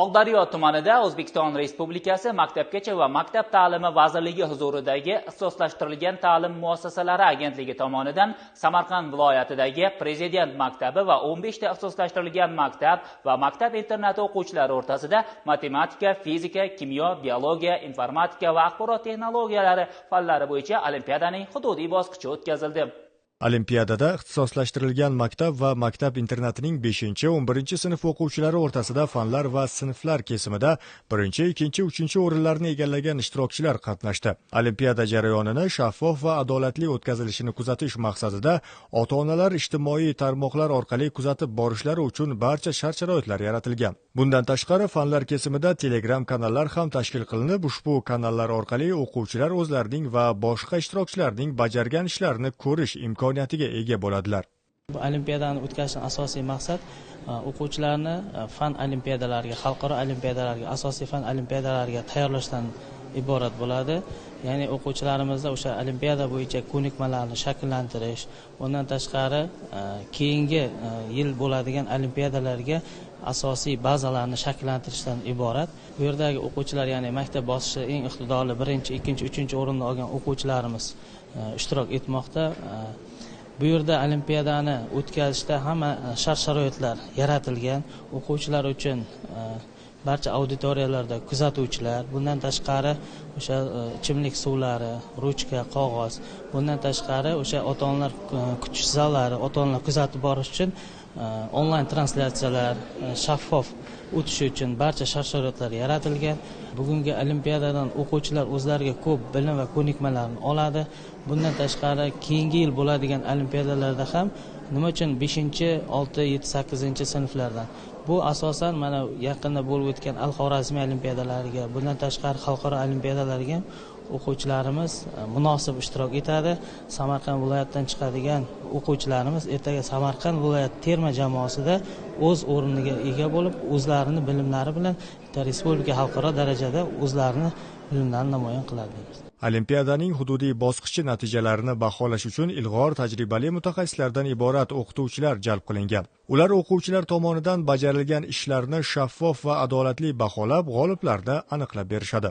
oqdaryo tumanida o'zbekiston respublikasi maktabgacha va maktab ta'limi vazirligi huzuridagi ixtisoslashtirilgan ta'lim muassasalari agentligi tomonidan samarqand viloyatidagi prezident maktabi va 15 ta ixtisoslashtirilgan maktab va maktab internati o'quvchilari o'rtasida matematika fizika kimyo biologiya informatika va axborot texnologiyalari fanlari bo'yicha olimpiadaning hududiy bosqichi o'tkazildi. Olimpiadada ixtisoslashtirilgan maktab va maktab internatining 5-11 sinf o'quvchilari o'rtasida fanlar va sinflar kesimida birinchi ikkinchi uchinchi o'rinlarni egallagan ishtirokchilar qatnashdi. Olimpiada jarayonini shaffof va adolatli o'tkazilishini kuzatish maqsadida ota onalar ijtimoiy tarmoqlar orqali kuzatib borishlari uchun barcha shart sharoitlar yaratilgan. Bundan tashqari fanlar kesimida telegram kanallar ham tashkil qilinib ushbu kanallar orqali o'quvchilar o'zlarining va boshqa ishtirokchilarning bajargan ishlarini ko'rish imkoniyatiga ega bo'ladilar. Bu olimpiadani o'tkazishni asosiy maqsad e, o'quvchilarni e, fan olimpiadalariga xalqaro olimpiadalarga asosiy fan olimpiadalariga tayyorlashdan iborat bo'ladi. Ya'ni o'quvchilarimizda o'sha olimpiada bo'yicha ko'nikmalarni shakllantirish undan tashqari e, keyingi e, yil bo'ladigan olimpiadalarga asosiy bazalarni shakllantirishdan iborat. Bu yerdagi o'quvchilar ya'ni maktab bosqichi eng iqtidorli birinchi ikkinchi uchinchi o'rinni olgan o'quvchilarimiz e, ishtirok etmoqda. Bu yerda olimpiadani o'tkazishda hamma shart sharoitlar yaratilgan. O'quvchilar uchun e, barcha auditoriyalarda kuzatuvchilar bundan tashqari o'sha e, ichimlik suvlari ruchka qog'oz bundan tashqari o'sha ota onalar e, kutish zallari ota onalar kuzatib borish uchun e, onlayn translyatsiyalar shaffof o'tishi uchun barcha shart sharoitlar yaratilgan. Bugungi olimpiadadan o'quvchilar o'zlariga ko'p bilim va ko'nikmalarni oladi. Bundan tashqari keyingi yil bo'ladigan olimpiadalarda ham nima uchun beshinchi olti yetti sakkizinchi sinflardan? Bu asosan mana yaqinda bo'lib o'tgan al xorazmiy olimpiadalariga bundan tashqari xalqaro olimpiadalarga o'quvchilarimiz e, munosib ishtirok etadi. Samarqand viloyatidan chiqadigan o'quvchilarimiz ertaga samarqand viloyati terma jamoasida o'z o'rniga ega bo'lib o'zlarini bilimlari bilan respublika xalqaro darajada o'zlarini bilimlarini namoyon qiladi. Olimpiadaning hududiy bosqichi natijalarini baholash uchun ilg'or tajribali mutaxassislardan iborat o'qituvchilar jalb qilingan. Ular o'quvchilar tomonidan bajarilgan ishlarni shaffof va adolatli baholab g'oliblarni aniqlab berishadi.